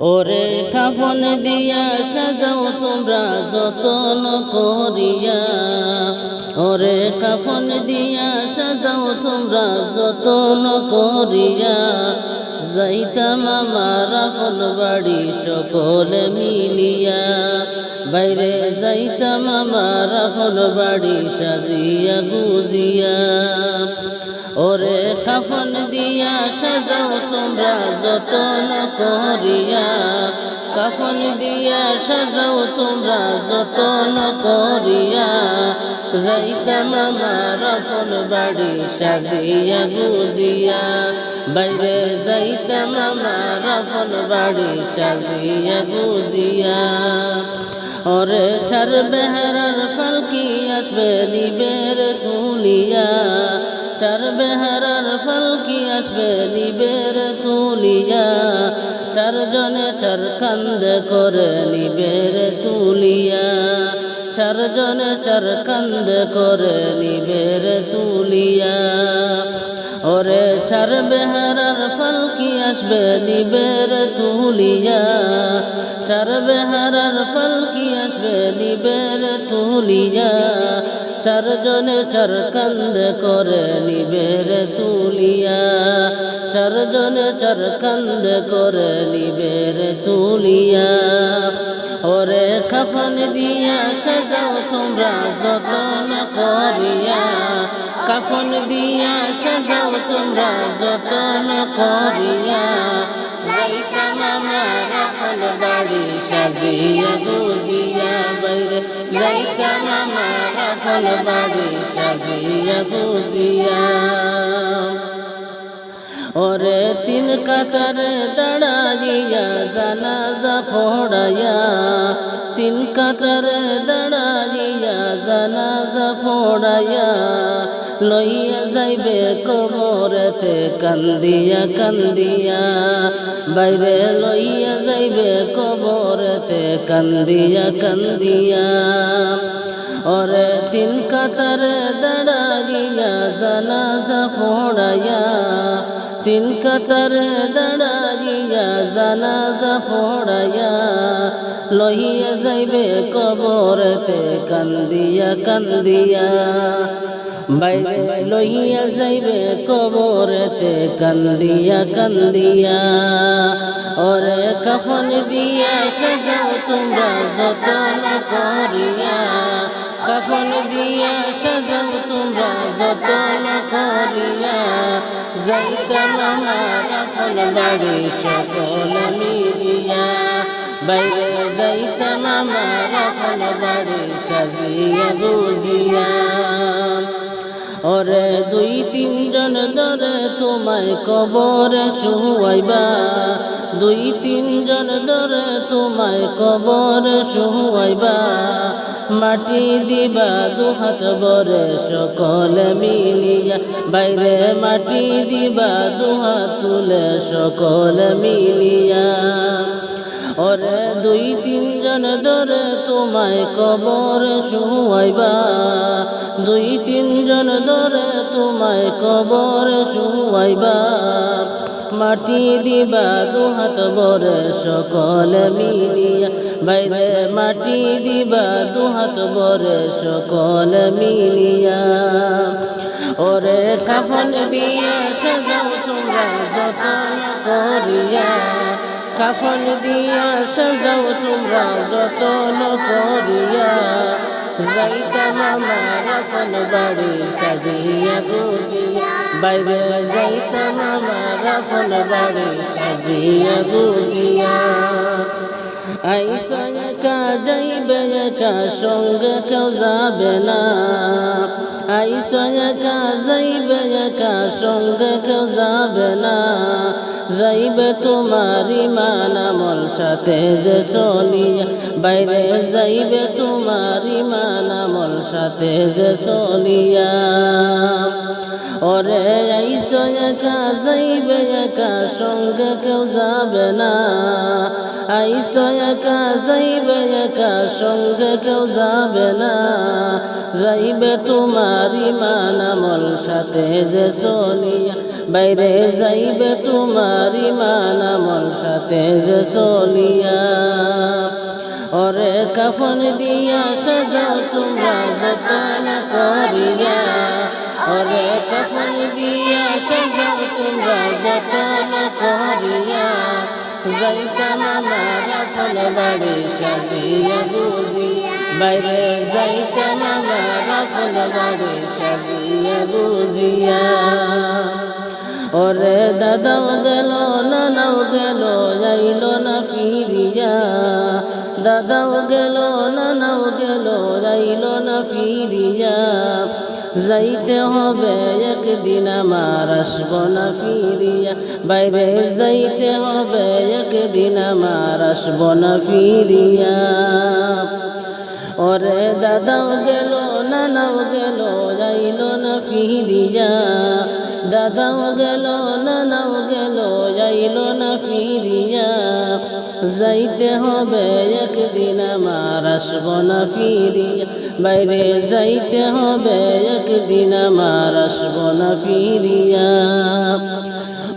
ওরে কাফন দিয়া সাজাও তোমরা যতন করিয়া। ওরে কাফন দিয়া সাজাও তোমরা যতন করিয়া। যাইতাম আমার আপন বাড়ি সকলে মিলিয়া। বাইরে যাইতাম আমার আপন বাড়ি সাজিয়া গুজিয়া। ওরে খাফন দিয়া সাজাও তোমরা যতন করিয়া। কাফন দিয়া সাজাও তোমরা যতন করিয়া। যাইতাম আমার আপন বাড়ি সাজিয়া গুজিয়া। বাইরে যাইতাম আমার আপন বাড়ি সাজিয়া গুজিয়া। ওরে চার বেহারার ফালকি আসবে নিবের তুলিয়া চার বেহারার ফালকি আসবে নিবের তুলিয়া। চারজনে চার কান্দে করে নিবের তুলিয়া। চারজনে চার কান্দে করে নিবের তুলিয়া। ওরে চার বেহারার ফালকি আসবে নিবের তুলিয়া। চার বেহারার ফালকি আসবে নিবের তুলিয়া। চারজনে চার কান্দে করে নিবের তুলিয়া। চারজনে চার কান্দে করে নিবের তুলিয়া। ওরে খাফন দিয়া সাজাও তোমরা যতন করিয়া। কাফন দিয়া সাজাও তোমরা যতন করিয়া। যাইতাম আমার আপন বাড়ি সাজিয়া গুজিয়া বাইরে। যাইতাম আমার আপন বাড়ি সাজিয়া গুজিয়া ওরে তিন কাতারে দাঁড়াইয়া জানাজা ফোড়াইয়া তিন কাতারে দাঁড়াইয়া জানাজা ফোড়াইয়া লইয়া যাইবে কবরেতে কান্দিয়া কান্দিয়া বাইরে লইয়া যাইবে কবরেতে কান্দিয়া কান্দিয়া ওরে তিন কাতারে দাঁড়াইয়া জানাজা ফোড়াইয়া তিন কাতারে দাঁড়াইয়া জানাজা ফোড়াইয়া লহিয়া যাইবে কবরেতে, কান্দিয়া কান্দিয়া। বাইরে লইয়া যাইবে কবরেতে, কান্দিয়া কান্দিয়া। ওরে কাফন দিয়া সাজাও তোমরা যতন করিয়া। কাফন দিয়া সাজাও তোমরা যতন করিয়া যাইতাম আমার আপন বাড়ি সকল মিলিয়া। বাইরে যাইতাম আমার আপন বাড়ি সাজিয়া বুঝিয়া। ওরে দুই তিনজন ধরে তোমায় কবরে শুয়াইবা। দুই তিনজন ধরে তোমায় কবরে শুয়াইবা। মাটি দিবা দুহাত বরে সকলে মিলিয়া। বাইরে মাটি দিবা দুহাত তুলে সকলে মিলিয়া। ওরে দুই তিনজন ধরে তোমায় কবর শুয়াইবা। দুই তিনজন ধরে তোমায় কবর শুয়াইবা। মাটি দিবা দুহাত বরে সকলে মিলিয়া। বাইরে মাটি দিবা দুহাত বরে সকলে মিলিয়া। ওরে কাফন দিয়া সাজাও তোমরা যতন করিয়া। কাফন দিয়া সাজাও তোমরা যতন করিয়া। যাইতাম আমার আপন বাড়ি সাজিয়া গুজিয়া। বাইরে যাইতাম আমার আপন বাড়ি সাজিয়া গুজিয়া। আইসা একা যাইবে একা, সঙ্গে কেউ যাবে না। আইসা একা, যাইবে একা, সঙ্গে কেউ যাবে না। যাইবে তোমার ইমান আমল সাথে যে চলিয়া বাইরে যাইবে ওরে আইসো একা, যাইবে একা, সঙ্গে কেউ যাবে না। আইসো একা, যাইবে একা, সঙ্গে কেউ যাবে না। যাইবে তোমার ইমান আমল সাথে যে চলিয়া বাইরে যাইবে তোমার ইমান আমল সাথে যে চলিয়া ওরে কাফন দিয়া সাজাও তোমরা, যতন করিয়া। ওরে কাফন দিয়া সাজাও তোমরা যতন করিয়া যাইতাম আমার ফল বাড়ি সাজিয়া বুঝিয়া। বাইরে যাইতাম আমার ফল বাড়ি সাজিয়া বুঝিয়া। ওরে দাদাও গেল, নানাও গেল যাইল না ফিরিয়া। দাদাও গেল, নানাও গেল যাইল না ফিরিয়া। যাইতে হবে একদিন আমার, আসব না ফিরিয়া। বাইরে যাইতে হবে একদিন আমার, আসব না ফিরিয়া। ওরে দাদাও গেল, নানাও গেল যাইল না ফিরিয়া। দাদাও গেল, নানাও গেল যাইল না ফিরিয়া। যাইতে হবে একদিন আমার, আসব না ফিরিয়া বাইরে যাইতে হবে একদিন আমার, আসব না ফিরিয়া।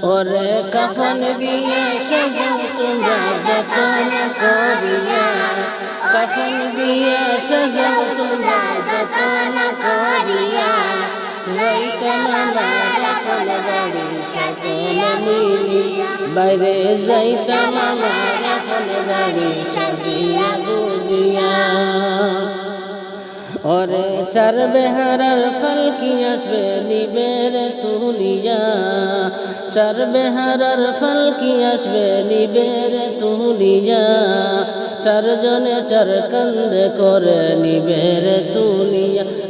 ওরে কাফন দিয়ে সাজাও তোমরা, যতন করিয়া। কাফন দিয়ে সাজাও তোমরা, যতন করিয়া। যাইতাম আমার ফল বাড়ি সকল মিলিয়া বাইরে যাইতাম আমার ফল বাড়ি সাজিয়া বুঝিয়া ওরে চার বেহারার ফল কি আসবে নিবের তুলিয়া। চার বেহারার ফল কি আসবে নিবের তুলিয়া। চারজনে চার কান্দে করে নিবের তুলিয়া।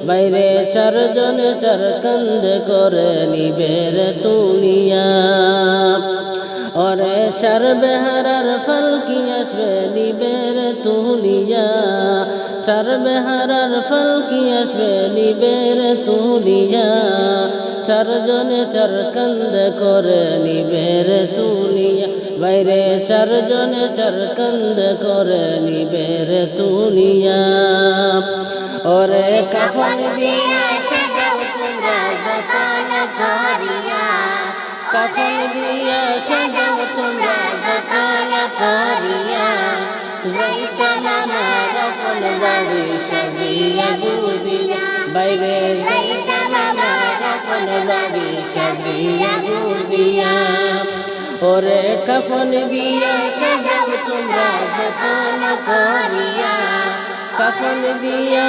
বাইরে চারজনে চার কান্দে করে নিবের তুলিয়া ওরে চার বেহারার ফল কি আসবে নিবের তুলিয়া চার বেহারার ফল কি আসবে নিবের তুলিয়া চারজনে চার কান্দে করে নিবের তুলিয়া বাইরে চারজনে চার কান্দে করে নিবের তুলিয়া ওরে কাফন দিয়া সাজাও তোমরা যতন করিয়া। কাফন দিয়া সাজাও তোমরা যতন করিয়া। যাইতাম আমার ফল বাড়ি সাজিয়া বুঝিয়া বাইরে যাইতাম আমার ফল বাড়ি সাজিয়া বুঝিয়া ওরে কাফন দিয়া সাজাও তোমরা যতন করিয়া। কাফন দিয়া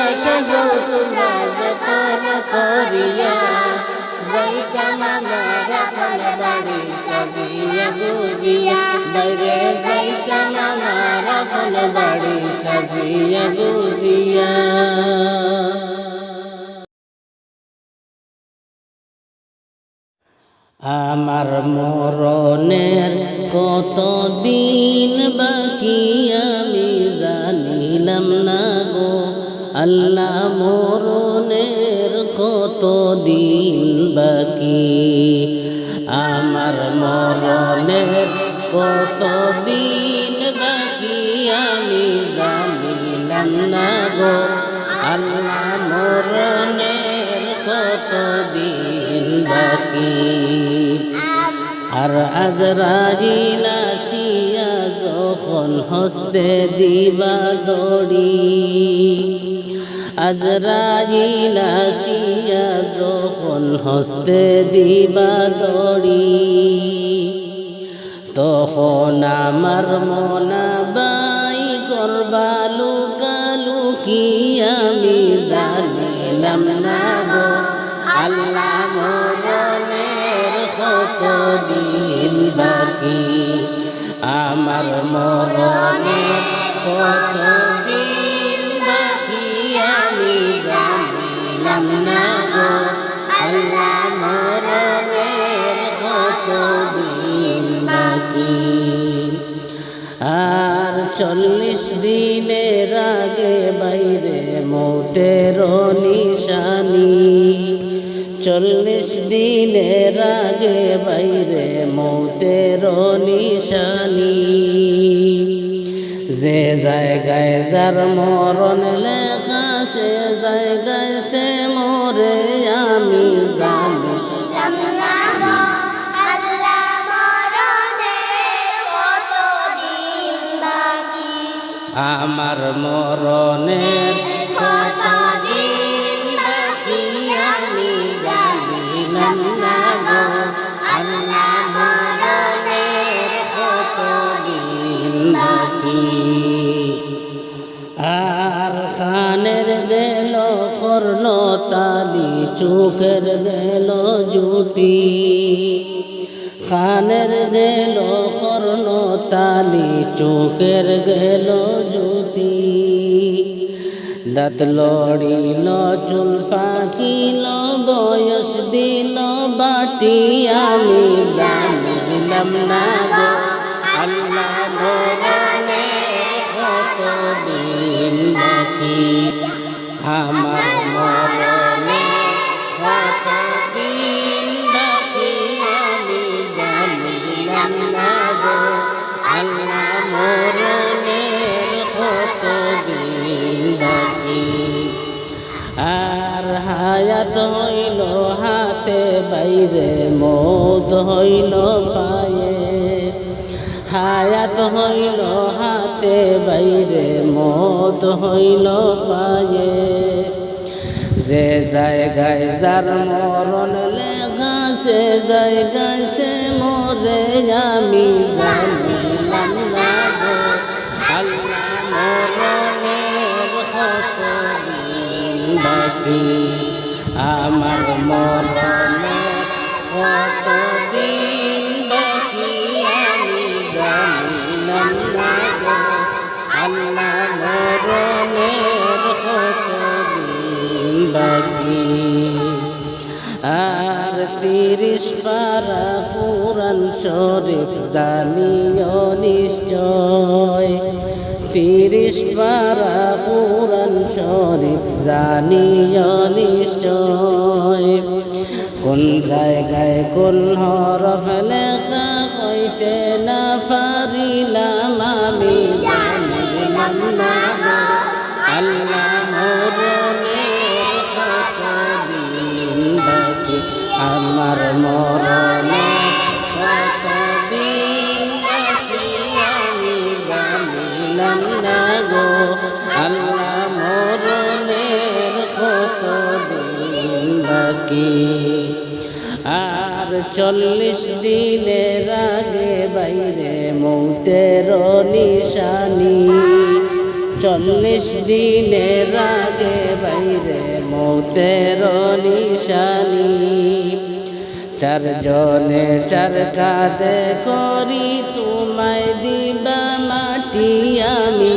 যতন করিয়া বাড়ি সাজিয়া বুঝিয়া বাইরে ফল বাড়ি সাজিয়া বুঝিয়া আমার মরণের কত দিন বাকি আল্লাহ মরণের কত দিন বাকি? আমার মরণের কত দিন বাকি? আমি জানিলাম না গো, আল্লাহ মরণের কত দিন বাকি? আর আজরাইল আসিয়া যখন হস্তে দিবা দড়ি আজরাইল আসিয়া যখন হস্তে দিবা দড়ি তখন আমার মনা বাই করবা লুকালু কি আমি জানিলাম না গো। আল্লাহ মরণের কত দিন বাকি। আমার মরণের কত রাগে বাইরে মৌতের নিশানি। যে জায়গায় যার মরণ লেখা সে জায়গায় সে মরে আমি জানি। আমার মরণে চোখের গেল জ্যোতি খানের গেল কর্ণ তালি, চোখের গেল জ্যোতি। দাঁত লড়িল, চুল পাকিল, বয়স দিল বাটি, আমি জানিলাম না গো, আল্লাহ মরণের কতদিন বাকি? আমার আর হায়াত হইল হাতে, বাইরে মৌত হইল পায়ে। হায়াত হইল হাতে, বাইরে মত হইল পায়ে। যে জায়গায় যার মরণ লেখা, সে জায়গায় সে মরে, আমি জানিলাম বাকি আমার মরণের কতদিন বাকি আমি জানিলাম না আল্লাহ আর তিরিশ পারা পুরাণ শরীফ জানিও নিশ্চয়। তিরিশ পারা পুরন শরীফ নিশ্চয়। কোন জায়গায় কোন হরফ লেখা হইতে না চল্লিশ দিনের আগে বাইরে মৌতের নিশানি। চল্লিশ দিনের আগে বাইরে মৌতের নিশানি। চারজনে চার কাঁধে করি তোমায় দিবা মাটি আমি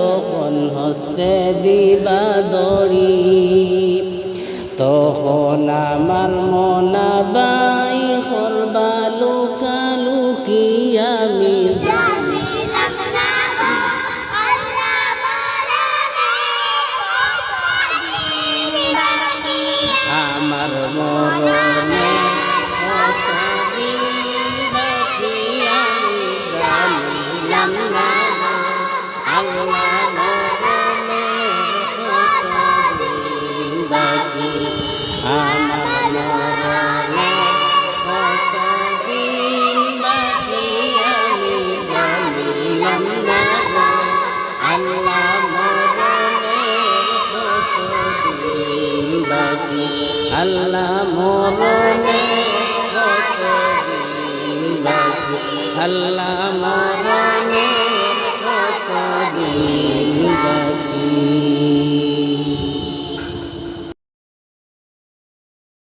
হস্তে দিবা দড়ি তখন আমার মনা বাই করবা লুকালুকি আমি আল্লাহ